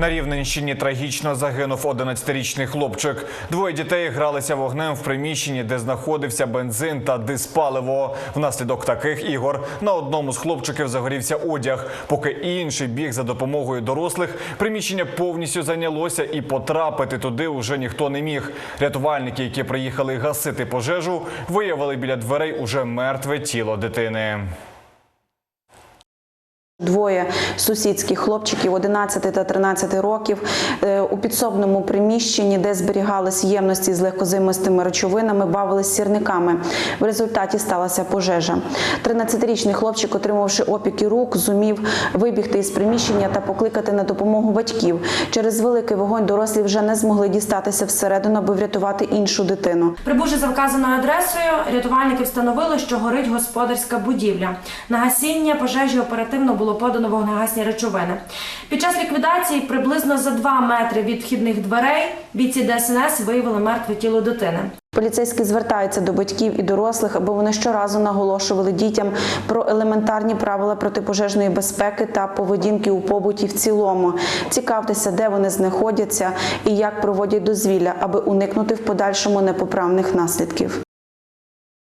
На Рівненщині трагічно загинув 11-річний хлопчик. Двоє дітей гралися вогнем в приміщенні, де знаходився бензин та диспаливо. Внаслідок таких ігор на одному з хлопчиків загорівся одяг. Поки інший біг за допомогою дорослих, приміщення повністю зайнялося і потрапити туди уже ніхто не міг. Рятувальники, які приїхали гасити пожежу, виявили біля дверей уже мертве тіло дитини. Двоє сусідських хлопчиків 11 та 13 років е, у підсобному приміщенні, де зберігались ємності з легкозимистими речовинами, бавились сірниками. В результаті сталася пожежа. 13-річний хлопчик, отримавши опіки рук, зумів вибігти із приміщення та покликати на допомогу батьків. Через великий вогонь дорослі вже не змогли дістатися всередину, аби врятувати іншу дитину. Прибувши за вказаною адресою, рятувальники встановили, що горить господарська будівля. На гасіння пожежі оперативно було подано вогнегасні речовини. Під час ліквідації приблизно за 2 метри від вхідних дверей бійці ДСНС виявили мертве тіло дитини. Поліцейські звертаються до батьків і дорослих, аби вони щоразу наголошували дітям про елементарні правила протипожежної безпеки та поведінки у побуті в цілому. Цікавтеся, де вони знаходяться і як проводять дозвілля, аби уникнути в подальшому непоправних наслідків.